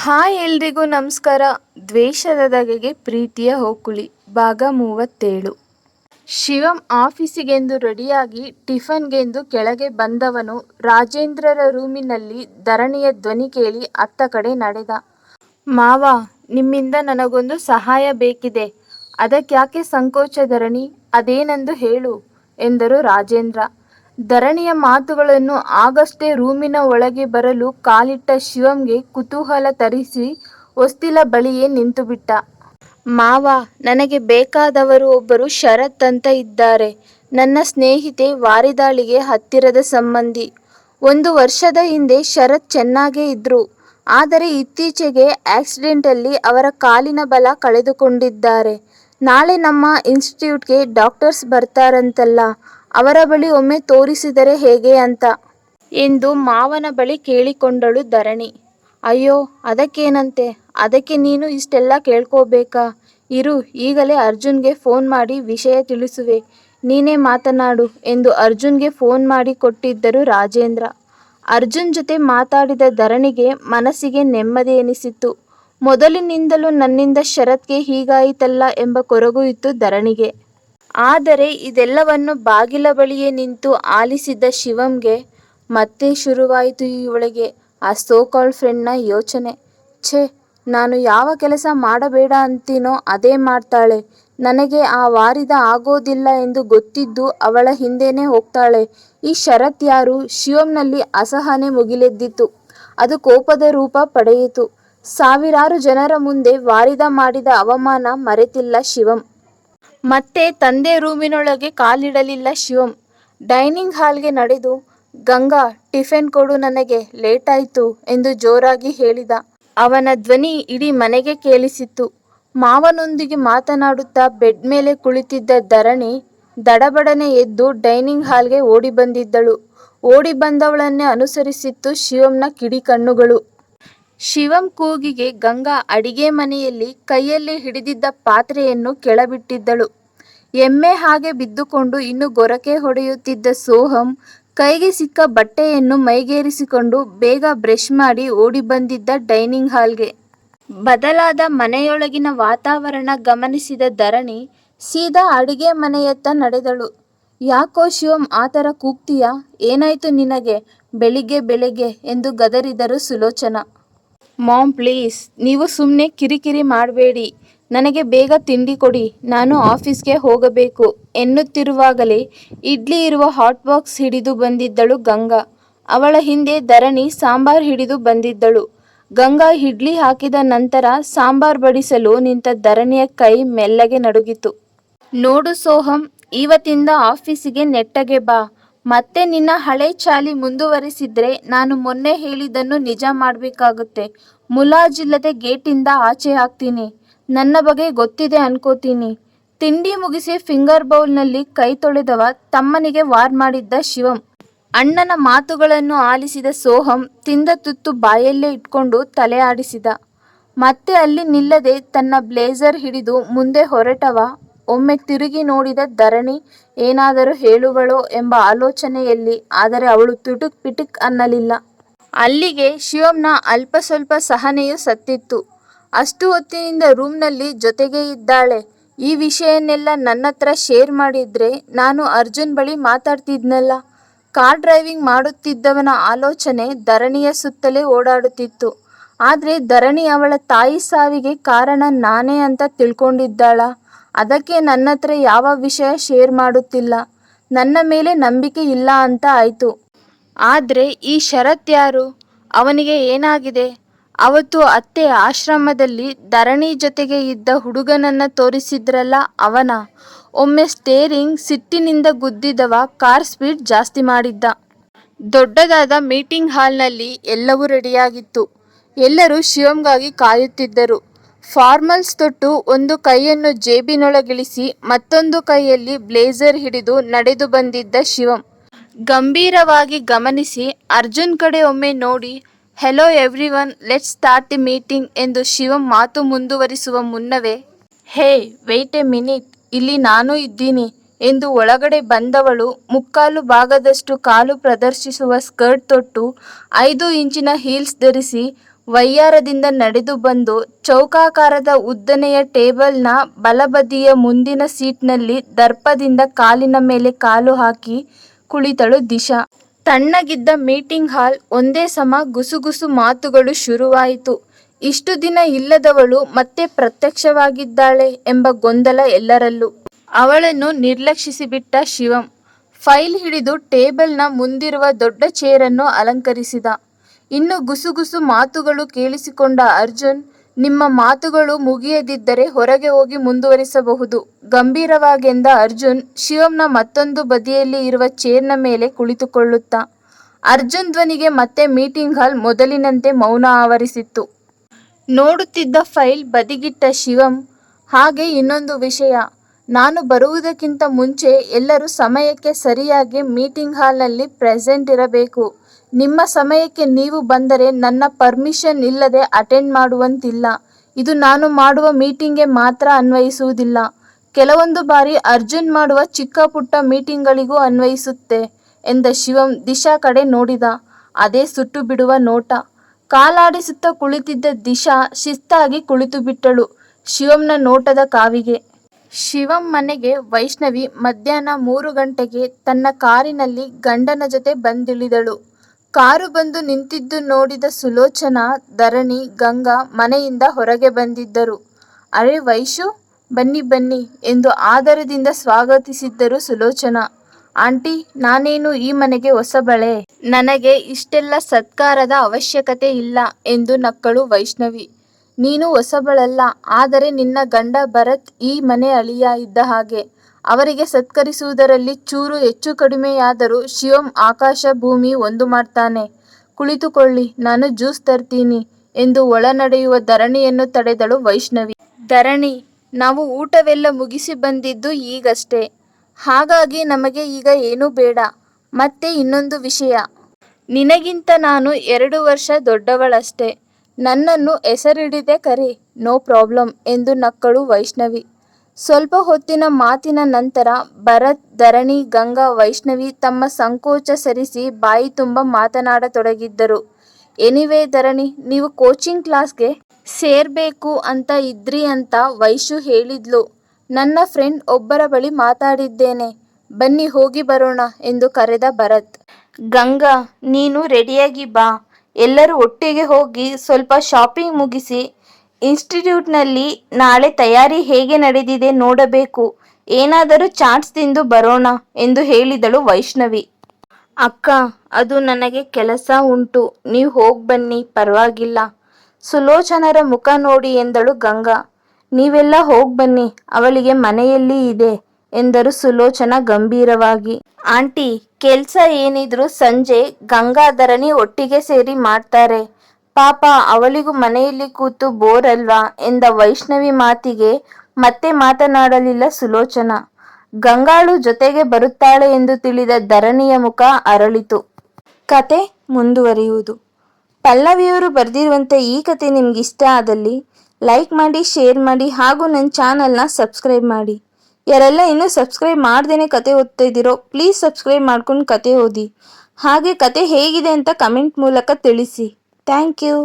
Hi ಎಲ್ರಿಗೂ ನಮಸ್ಕಾರ. ದ್ವೇಷದ ದಗೆಗೆ ಪ್ರೀತಿಯ ಹೋಕುಳಿ. ಭಾಗ ಮೂವತ್ತೇಳು. ಶಿವಂ ಆಫೀಸಿಗೆಂದು ರೆಡಿಯಾಗಿ ಟಿಫನ್ಗೆಂದು ಕೆಳಗೆ ಬಂದವನು ರಾಜೇಂದ್ರರ ರೂಮಿನಲ್ಲಿ ಧರಣಿಯ ಧ್ವನಿ ಕೇಳಿ ಅತ್ತ ಕಡೆ ನಡೆದ. ಮಾವ, ನಿಮ್ಮಿಂದ ನನಗೊಂದು ಸಹಾಯ ಬೇಕಿದೆ. ಅದಕ್ಕ್ಯಾಕೆ ಸಂಕೋಚ ಧರಣಿ? ಅದೇನೆಂದು ಹೇಳು, ಎಂದರು ರಾಜೇಂದ್ರ. ಧರಣಿಯ ಮಾತುಗಳನ್ನು ಆಗಷ್ಟೇ ರೂಮಿನ ಒಳಗೆ ಬರಲು ಕಾಲಿಟ್ಟ ಶಿವಂಗೆ ಕುತೂಹಲ ತರಿಸಿ ಹೊಸ್ತಿಲ ಬಳಿಯೇ ನಿಂತುಬಿಟ್ಟ. ಮಾವ, ನನಗೆ ಬೇಕಾದವರು ಒಬ್ಬರು ಶರತ್ ಅಂತ ಇದ್ದಾರೆ. ನನ್ನ ಸ್ನೇಹಿತೆ ವಾರಿದಾಳಿಗೆ ಹತ್ತಿರದ ಸಂಬಂಧಿ. ಒಂದು ವರ್ಷದ ಹಿಂದೆ ಶರತ್ ಚೆನ್ನಾಗೇ ಇದ್ರು. ಆದರೆ ಇತ್ತೀಚೆಗೆ ಆಕ್ಸಿಡೆಂಟಲ್ಲಿ ಅವರ ಕಾಲಿನ ಬಲ ಕಳೆದುಕೊಂಡಿದ್ದಾರೆ. ನಾಳೆ ನಮ್ಮ ಇನ್ಸ್ಟಿಟ್ಯೂಟ್ಗೆ ಡಾಕ್ಟರ್ಸ್ ಬರ್ತಾರಂತಲ್ಲ ಅವರ ಬಳಿ ಒಮ್ಮೆ ತೋರಿಸಿದರೆ ಹೇಗೆ ಅಂತ. ಎಂದು ಮಾವನ ಬಳಿ ಕೇಳಿಕೊಂಡಳು ಧರಣಿ. ಅಯ್ಯೋ, ಅದಕ್ಕೇನಂತೆ? ಅದಕ್ಕೆ ನೀನು ಇಷ್ಟೆಲ್ಲ ಕೇಳ್ಕೋಬೇಕಾ? ಇರು, ಈಗಲೇ ಅರ್ಜುನ್ಗೆ ಫೋನ್ ಮಾಡಿ ವಿಷಯ ತಿಳಿಸುವೆ. ನೀನೇ ಮಾತನಾಡು ಎಂದು ಅರ್ಜುನ್ಗೆ ಫೋನ್ ಮಾಡಿ ಕೊಟ್ಟಿದ್ದರು ರಾಜೇಂದ್ರ. ಅರ್ಜುನ್ ಜೊತೆ ಮಾತಾಡಿದ ಧರಣಿಗೆ ಮನಸ್ಸಿಗೆ ನೆಮ್ಮದಿ ಎನಿಸಿತ್ತು. ಮೊದಲಿನಿಂದಲೂ ನನ್ನಿಂದ ಶರತ್ಗೆ ಹೀಗಾಯಿತಲ್ಲ ಎಂಬ ಕೊರಗು ಇತ್ತು ಧರಣಿಗೆ. ಆದರೆ ಇದೆಲ್ಲವನ್ನು ಬಾಗಿಲ ಬಳಿಯೇ ನಿಂತು ಆಲಿಸಿದ್ದ ಶಿವಂಗೆ, ಮತ್ತೆ ಶುರುವಾಯಿತು ಇವಳಿಗೆ ಆ ಸೋಕಾಲ್ಡ್ ಫ್ರೆಂಡ್ನ ಯೋಚನೆ. ಛೇ, ನಾನು ಯಾವ ಕೆಲಸ ಮಾಡಬೇಡ ಅಂತೀನೋ ಅದೇ ಮಾಡ್ತಾಳೆ. ನನಗೆ ಆ ವಾರಿದ ಆಗೋದಿಲ್ಲ ಎಂದು ಗೊತ್ತಿದ್ದು ಅವಳ ಹಿಂದೇನೆ ಹೋಗ್ತಾಳೆ. ಈ ಶರತ್ ಯಾರು ಶಿವಂನಲ್ಲಿ ಅಸಹನೆ ಮುಗಿಲೆದ್ದಿತು. ಅದು ಕೋಪದ ರೂಪ ಪಡೆಯಿತು. ಸಾವಿರಾರು ಜನರ ಮುಂದೆ ವಾರಿದ ಮಾಡಿದ ಅವಮಾನ ಮರೆತಿಲ್ಲ ಶಿವಂ. ಮತ್ತೆ ತಂದೆ ರೂಮಿನೊಳಗೆ ಕಾಲಿಡಲಿಲ್ಲ ಶಿವಂ. ಡೈನಿಂಗ್ ಹಾಲ್ಗೆ ನಡೆದು, ಗಂಗಾ, ಟಿಫಿನ್ ಕೊಡು ನನಗೆ, ಲೇಟಾಯ್ತು ಎಂದು ಜೋರಾಗಿ ಹೇಳಿದ. ಅವನ ಧ್ವನಿ ಇಡೀ ಮನೆಗೆ ಕೇಳಿಸಿತ್ತು. ಮಾವನೊಂದಿಗೆ ಮಾತನಾಡುತ್ತಾ ಬೆಡ್ ಮೇಲೆ ಕುಳಿತಿದ್ದ ಧರಣಿ ದಡಬಡನೆ ಎದ್ದು ಡೈನಿಂಗ್ ಹಾಲ್ಗೆ ಓಡಿ ಬಂದಿದ್ದಳು. ಓಡಿ ಬಂದವಳನ್ನೇ ಅನುಸರಿಸಿತ್ತು ಶಿವಂನ ಕಿಡಿ ಕಣ್ಣುಗಳು. ಶಿವಂ ಕೂಗಿಗೆ ಗಂಗಾ ಅಡಿಗೆ ಮನೆಯಲ್ಲಿ ಕೈಯಲ್ಲಿ ಹಿಡಿದಿದ್ದ ಪಾತ್ರೆಯನ್ನು ಕೆಳಬಿಟ್ಟಿದ್ದಳು. ಎಮ್ಮೆ ಹಾಗೆ ಬಿದ್ದುಕೊಂಡು ಇನ್ನು ಗೊರಕೆ ಹೊಡೆಯುತ್ತಿದ್ದ ಸೋಹಂ ಕೈಗೆ ಸಿಕ್ಕ ಬಟ್ಟೆಯನ್ನು ಮೈಗೇರಿಸಿಕೊಂಡು ಬೇಗ ಬ್ರಷ್ ಮಾಡಿ ಓಡಿ ಬಂದಿದ್ದ ಡೈನಿಂಗ್ ಹಾಲ್ಗೆ. ಬದಲಾದ ಮನೆಯೊಳಗಿನ ವಾತಾವರಣ ಗಮನಿಸಿದ ಧರಣಿ ಸೀದಾ ಅಡಿಗೆ ಮನೆಯತ್ತ ನಡೆದಳು. ಯಾಕೋ ಶಿವಂ ಆ ಥರ ಕೂಗ್ತೀಯಾ? ಏನಾಯ್ತು ನಿನಗೆ? ಬೆಳಿಗ್ಗೆ ಬೆಳಿಗ್ಗೆ ಎಂದು ಗದರಿದರು ಸುಲೋಚನಾ. ಮಾಮ್, ಪ್ಲೀಸ್, ನೀವು ಸುಮ್ಮನೆ ಕಿರಿಕಿರಿ ಮಾಡಬೇಡಿ. ನನಗೆ ಬೇಗ ತಿಂಡಿ ಕೊಡಿ, ನಾನು ಆಫೀಸ್ಗೆ ಹೋಗಬೇಕು. ಎನ್ನುತ್ತಿರುವಾಗಲೇ ಇಡ್ಲಿ ಇರುವ ಹಾಟ್ ಬಾಕ್ಸ್ ಹಿಡಿದು ಬಂದಿದ್ದಳು ಗಂಗಾ. ಅವಳ ಹಿಂದೆ ಧರಣಿ ಸಾಂಬಾರ್ ಹಿಡಿದು ಬಂದಿದ್ದಳು. ಗಂಗಾ ಇಡ್ಲಿ ಹಾಕಿದ ನಂತರ ಸಾಂಬಾರ್ ಬಡಿಸಲು ನಿಂತ ಧರಣಿಯ ಕೈ ಮೆಲ್ಲಗೆ ನಡುಗಿತು. ನೋಡು ಸೋಹಂ ಇವತ್ತಿಂದ ಆಫೀಸಿಗೆ ನೆಟ್ಟಗೆ ಬಾ. ಮತ್ತೆ ನಿನ್ನ ಹಳೆ ಚಾಲಿ ಮುಂದುವರಿಸಿದ್ರೆ ನಾನು ಮೊನ್ನೆ ಹೇಳಿದ್ದನ್ನು ನಿಜ ಮಾಡಬೇಕಾಗುತ್ತೆ. ಮುಲಾಜಿಲ್ಲದೆ ಗೇಟಿಂದ ಆಚೆ ಹಾಕ್ತೀನಿ. ನನ್ನ ಬಗ್ಗೆ ಗೊತ್ತಿದೆ ಅನ್ಕೋತೀನಿ. ತಿಂಡಿ ಮುಗಿಸಿ ಫಿಂಗರ್ ಬೌಲ್ನಲ್ಲಿ ಕೈ ತೊಳೆದವ ತಮ್ಮನಿಗೆ ವಾರ್ ಮಾಡಿದ್ದ ಶಿವಂ. ಅಣ್ಣನ ಮಾತುಗಳನ್ನು ಆಲಿಸಿದ ಸೋಹಂ ತಿಂದ ತುತ್ತು ಬಾಯಲ್ಲೇ ಇಟ್ಕೊಂಡು ತಲೆ ಆಡಿಸಿದ ಮತ್ತೆ ಅಲ್ಲಿ ನಿಲ್ಲದೆ ತನ್ನ ಬ್ಲೇಜರ್ ಹಿಡಿದು ಮುಂದೆ ಹೊರಟವ. ಒಮ್ಮೆ ತಿರುಗಿ ನೋಡಿದ ಧರಣಿ ಏನಾದರೂ ಹೇಳುವಳೋ ಎಂಬ ಆಲೋಚನೆಯಲ್ಲಿ, ಆದರೆ ಅವಳು ತುಟುಕ್ ಪಿಟುಕ್ ಅನ್ನಲಿಲ್ಲ. ಅಲ್ಲಿಗೆ ಶಿವಂನ ಅಲ್ಪ ಸ್ವಲ್ಪ ಸಹನೆಯೂ ಸತ್ತಿತ್ತು. ಅಷ್ಟು ಹೊತ್ತಿನಿಂದ ರೂಮ್ನಲ್ಲಿ ಜೊತೆಗೇ ಇದ್ದಾಳೆ. ಈ ವಿಷಯನ್ನೆಲ್ಲ ನನ್ನತ್ರ ಶೇರ್ ಮಾಡಿದ್ರೆ ನಾನು ಅರ್ಜುನ್ ಬಳಿ ಮಾತಾಡ್ತಿದ್ನಲ್ಲ. ಕಾರ್ ಡ್ರೈವಿಂಗ್ ಮಾಡುತ್ತಿದ್ದವನ ಆಲೋಚನೆ ಧರಣಿಯ ಸುತ್ತಲೇ ಓಡಾಡುತ್ತಿತ್ತು. ಆದರೆ ಧರಣಿ ಅವಳ ತಾಯಿ ಸಾವಿಗೆ ಕಾರಣ ನಾನೇ ಅಂತ ತಿಳ್ಕೊಂಡಿದ್ದಾಳ. ಅದಕ್ಕೆ ನನ್ನ ಹತ್ರ ಯಾವ ವಿಷಯ ಶೇರ್ ಮಾಡುತ್ತಿಲ್ಲ. ನನ್ನ ಮೇಲೆ ನಂಬಿಕೆ ಇಲ್ಲ ಅಂತ ಆಯ್ತು. ಆದರೆ ಈ ಶರತ್ ಯಾರು? ಅವನಿಗೆ ಏನಾಗಿದೆ? ಅವತ್ತು ಅತ್ತೆ ಆಶ್ರಮದಲ್ಲಿ ಧರಣಿ ಜೊತೆಗೆ ಇದ್ದ ಹುಡುಗನನ್ನ ತೋರಿಸಿದ್ರಲ್ಲ ಅವನ. ಒಮ್ಮೆ ಸ್ಟೇರಿಂಗ್ ಸಿಟ್ಟಿನಿಂದ ಗುದ್ದಿದವ ಕಾರ್ ಸ್ಪೀಡ್ ಜಾಸ್ತಿ ಮಾಡಿದ್ದ. ದೊಡ್ಡದಾದ ಮೀಟಿಂಗ್ ಹಾಲ್ನಲ್ಲಿ ಎಲ್ಲವೂ ರೆಡಿಯಾಗಿತ್ತು ಎಲ್ಲರೂ ಶಿವಂಗಾಗಿ ಕಾಯುತ್ತಿದ್ದರು. ಫಾರ್ಮಲ್ಸ್ ತೊಟ್ಟು ಒಂದು ಕೈಯನ್ನು ಜೇಬಿನೊಳಗಿಳಿಸಿ ಮತ್ತೊಂದು ಕೈಯಲ್ಲಿ ಬ್ಲೇಸರ್ ಹಿಡಿದು ನಡೆದು ಬಂದಿದ್ದ ಶಿವಂ. ಗಂಭೀರವಾಗಿ ಗಮನಿಸಿ ಅರ್ಜುನ್ ಕಡೆ ಒಮ್ಮೆ ನೋಡಿ hello everyone let's start the meeting ಎಂದು ಶಿವಂ ಮಾತು ಮುಂದುವರಿಸುವ ಮುನ್ನವೇ, ಹೇ ವೆಯ್ಟ್ ಎ ಮಿನಿಟ್ ಇಲ್ಲಿ ನಾನು ಇದ್ದೀನಿ ಎಂದು ಒಳಗಡೆ ಬಂದವಳು ಮುಕ್ಕಾಲು ಭಾಗದಷ್ಟು ಕಾಲು ಪ್ರದರ್ಶಿಸುವ ಸ್ಕರ್ಟ್ ತೊಟ್ಟು ಐದು ಇಂಚಿನ ಹೀಲ್ಸ್ ಧರಿಸಿ ವಯ್ಯಾರದಿಂದ ನಡೆದು ಬಂದು ಚೌಕಾಕಾರದ ಉದ್ದನೆಯ ಟೇಬಲ್ನ ಬಲಬದಿಯ ಮುಂದಿನ ಸೀಟ್ನಲ್ಲಿ ದರ್ಪದಿಂದ ಕಾಲಿನ ಮೇಲೆ ಕಾಲು ಹಾಕಿ ಕುಳಿತಳು ದಿಶಾ. ತಣ್ಣಗಿದ್ದ ಮೀಟಿಂಗ್ ಹಾಲ್ ಒಂದೇ ಸಮ ಗುಸುಗುಸು ಮಾತುಗಳು ಶುರುವಾಯಿತು. ಇಷ್ಟು ದಿನ ಇಲ್ಲದವಳು ಮತ್ತೆ ಪ್ರತ್ಯಕ್ಷವಾಗಿದ್ದಾಳೆ ಎಂಬ ಗೊಂದಲ ಎಲ್ಲರಲ್ಲೂ. ಅವಳನ್ನು ನಿರ್ಲಕ್ಷಿಸಿಬಿಟ್ಟ ಶಿವಂ. ಫೈಲ್ ಹಿಡಿದು ಟೇಬಲ್ನ ಮುಂದಿರುವ ದೊಡ್ಡ ಚೇರನ್ನು ಅಲಂಕರಿಸಿದ. ಇನ್ನು ಗುಸುಗುಸು ಮಾತುಗಳು ಕೇಳಿಸಿಕೊಂಡ ಅರ್ಜುನ್, ನಿಮ್ಮ ಮಾತುಗಳು ಮುಗಿಯದಿದ್ದರೆ ಹೊರಗೆ ಹೋಗಿ ಮುಂದುವರಿಸಬಹುದು. ಗಂಭೀರವಾಗೆಂದ ಅರ್ಜುನ್ ಶಿವಂನ ಮತ್ತೊಂದು ಬದಿಯಲ್ಲಿ ಇರುವ ಚೇರ್ನ ಮೇಲೆ ಕುಳಿತುಕೊಳ್ಳುತ್ತಾ, ಅರ್ಜುನ್ ಧ್ವನಿಗೆ ಮತ್ತೆ ಮೀಟಿಂಗ್ ಹಾಲ್ ಮೊದಲಿನಂತೆ ಮೌನ ಆವರಿಸಿತ್ತು. ನೋಡುತ್ತಿದ್ದ ಫೈಲ್ ಬದಿಗಿಟ್ಟ ಶಿವಂ ಹಾಗೆ ಇನ್ನೊಂದು ವಿಷಯ, ನಾನು ಬರುವುದಕ್ಕಿಂತ ಮುಂಚೆ ಎಲ್ಲರೂ ಸಮಯಕ್ಕೆ ಸರಿಯಾಗಿ ಮೀಟಿಂಗ್ ಹಾಲ್ನಲ್ಲಿ ಪ್ರೆಸೆಂಟ್ ಇರಬೇಕು. ನಿಮ್ಮ ಸಮಯಕ್ಕೆ ನೀವು ಬಂದರೆ ನನ್ನ ಪರ್ಮಿಷನ್ ಇಲ್ಲದೆ ಅಟೆಂಡ್ ಮಾಡುವಂತಿಲ್ಲ. ಇದು ನಾನು ಮಾಡುವ ಮೀಟಿಂಗ್ಗೆ ಮಾತ್ರ ಅನ್ವಯಿಸುವುದಿಲ್ಲ. ಕೆಲವೊಂದು ಬಾರಿ ಅರ್ಜುನ್ ಮಾಡುವ ಚಿಕ್ಕ ಪುಟ್ಟ ಮೀಟಿಂಗ್ಗಳಿಗೂ ಅನ್ವಯಿಸುತ್ತೆ ಎಂದ ಶಿವಂ ದಿಶಾ ಕಡೆ ನೋಡಿದ. ಅದೇ ಸುಟ್ಟು ಬಿಡುವ ನೋಟ. ಕಾಲಾಡಿಸುತ್ತಾ ಕುಳಿತಿದ್ದ ದಿಶಾ ಶಿಸ್ತಾಗಿ ಕುಳಿತು ಬಿಟ್ಟಳು ಶಿವಂನ ನೋಟದ ಕಾವಿಗೆ. ಶಿವಂ ಮನೆಗೆ ವೈಷ್ಣವಿ ಮಧ್ಯಾಹ್ನ ಮೂರು ಗಂಟೆಗೆ ತನ್ನ ಕಾರಿನಲ್ಲಿ ಗಂಡನ ಜೊತೆ ಬಂದಿಳಿದಳು. ಕಾರು ಬಂದು ನಿಂತಿದ್ದು ನೋಡಿದ ಸುಲೋಚನಾ, ಧರಣಿ, ಗಂಗಾ ಮನೆಯಿಂದ ಹೊರಗೆ ಬಂದಿದ್ದರು. ಅರೆ ವೈಶು, ಬನ್ನಿ ಬನ್ನಿ ಎಂದು ಆದರದಿಂದ ಸ್ವಾಗತಿಸಿದ್ದರು ಸುಲೋಚನಾ. ಆಂಟಿ, ನಾನೇನು ಈ ಮನೆಗೆ ಹೊಸಬಳೆ ನನಗೆ ಇಷ್ಟೆಲ್ಲ ಸತ್ಕಾರದ ಅವಶ್ಯಕತೆ ಇಲ್ಲ ಎಂದು ನಕ್ಕಳು ವೈಷ್ಣವಿ. ನೀನು ಹೊಸಬಳಲ್ಲ ಆದರೆ ನಿನ್ನ ಗಂಡ ಭರತ್ ಈ ಮನೆ ಅಳಿಯ ಇದ್ದ ಹಾಗೆ. ಅವರಿಗೆ ಸತ್ಕರಿಸುವುದರಲ್ಲಿ ಚೂರು ಹೆಚ್ಚು ಕಡಿಮೆಯಾದರೂ ಶಿವಂ ಆಕಾಶ ಭೂಮಿ ಒಂದು ಮಾಡ್ತಾನೆ. ಕುಳಿತುಕೊಳ್ಳಿ, ನಾನು ಜ್ಯೂಸ್ ತರ್ತೀನಿ ಎಂದು ಒಳ ನಡೆಯುವ ಧರಣಿಯನ್ನು ತಡೆದಳು ವೈಷ್ಣವಿ. ಧರಣಿ, ನಾವು ಊಟವೆಲ್ಲ ಮುಗಿಸಿ ಬಂದಿದ್ದು ಈಗಷ್ಟೇ. ಹಾಗಾಗಿ ನಮಗೆ ಈಗ ಏನೂ ಬೇಡ, ಮತ್ತೆ ಇನ್ನೊಂದು ವಿಷಯ. ನಿನಗಿಂತ ನಾನು ಎರಡು ವರ್ಷ ದೊಡ್ಡವಳಷ್ಟೇ. ನನ್ನನ್ನು ಹೆಸರಿಡಿದೆ ಕರಿ, ನೋ ಪ್ರಾಬ್ಲಮ್ ಎಂದು ನಕ್ಕಳು ವೈಷ್ಣವಿ. ಸ್ವಲ್ಪ ಹೊತ್ತಿನ ಮಾತಿನ ನಂತರ ಭರತ್, ಧರಣಿ, ಗಂಗಾ, ವೈಷ್ಣವಿ ತಮ್ಮ ಸಂಕೋಚ ಸರಿಸಿ ಬಾಯಿ ತುಂಬ ಮಾತನಾಡತೊಡಗಿದ್ದರು. ಎನಿವೇ ಧರಣಿ, ನೀವು ಕೋಚಿಂಗ್ ಕ್ಲಾಸ್ಗೆ ಸೇರ್ಬೇಕು ಅಂತ ಇದ್ರಿ ಅಂತ ವೈಶು ಹೇಳಿದ್ಲು. ನನ್ನ ಫ್ರೆಂಡ್ ಒಬ್ಬರ ಬಳಿ ಮಾತಾಡಿದ್ದೇನೆ. ಬನ್ನಿ ಹೋಗಿ ಬರೋಣ ಎಂದು ಕರೆದ ಭರತ್. ಗಂಗಾ, ನೀನು ರೆಡಿಯಾಗಿ ಬಾ. ಎಲ್ಲರೂ ಒಟ್ಟಿಗೆ ಹೋಗಿ ಸ್ವಲ್ಪ ಶಾಪಿಂಗ್ ಮುಗಿಸಿ ಇನ್ಸ್ಟಿಟ್ಯೂಟ್ನಲ್ಲಿ ನಾಳೆ ತಯಾರಿ ಹೇಗೆ ನಡೆದಿದೆ ನೋಡಬೇಕು. ಏನಾದರೂ ಚಾಟ್ಸ್ ತಿಂದು ಬರೋಣ ಎಂದು ಹೇಳಿದಳು ವೈಷ್ಣವಿ. ಅಕ್ಕ, ಅದು ನನಗೆ ಕೆಲಸ ಉಂಟು. ನೀವು ಹೋಗಿ ಬನ್ನಿ, ಪರವಾಗಿಲ್ಲ. ಸುಲೋಚನರ ಮುಖ ನೋಡಿ ಎಂದಳು ಗಂಗಾ. ನೀವೆಲ್ಲ ಹೋಗಿ ಬನ್ನಿ, ಅವಳಿಗೆ ಮನೆಯಲ್ಲಿ ಇದೆ ಎಂದರು ಸುಲೋಚನ ಗಂಭೀರವಾಗಿ. ಆಂಟಿ, ಕೆಲಸ ಏನಿದ್ರು ಸಂಜೆ ಗಂಗಾಧರನಿ ಒಟ್ಟಿಗೆ ಸೇರಿ ಮಾಡ್ತಾರೆ. ಪಾಪ ಅವಳಿಗೂ ಮನೆಯಲ್ಲಿ ಕೂತು ಬೋರ್ ಅಲ್ವಾ ಎಂದ ವೈಷ್ಣವಿ ಮಾತಿಗೆ ಮತ್ತೆ ಮಾತನಾಡಲಿಲ್ಲ ಸುಲೋಚನ. ಗಂಗಾಳು ಜೊತೆಗೆ ಬರುತ್ತಾಳೆ ಎಂದು ತಿಳಿದ ಧರಣಿಯ ಮುಖ ಅರಳಿತು. ಕತೆ ಮುಂದುವರಿಯುವುದು. ಪಲ್ಲವಿಯವರು ಬರೆದಿರುವಂತೆ ಈ ಕತೆ ನಿಮ್ಗೆ ಇಷ್ಟ ಆದಲ್ಲಿ ಲೈಕ್ ಮಾಡಿ, ಶೇರ್ ಮಾಡಿ ಹಾಗೂ ನನ್ನ ಚಾನಲ್ನ ಸಬ್ಸ್ಕ್ರೈಬ್ ಮಾಡಿ. ಯಾರೆಲ್ಲ ಇನ್ನೂ ಸಬ್ಸ್ಕ್ರೈಬ್ ಮಾಡ್ದೇನೆ ಕತೆ ಓದ್ತಾ ಇದ್ದೀರೋ ಪ್ಲೀಸ್ ಸಬ್ಸ್ಕ್ರೈಬ್ ಮಾಡ್ಕೊಂಡು ಕತೆ ಓದಿ. ಹಾಗೆ ಕತೆ ಹೇಗಿದೆ ಅಂತ ಕಮೆಂಟ್ ಮೂಲಕ ತಿಳಿಸಿ. Thank you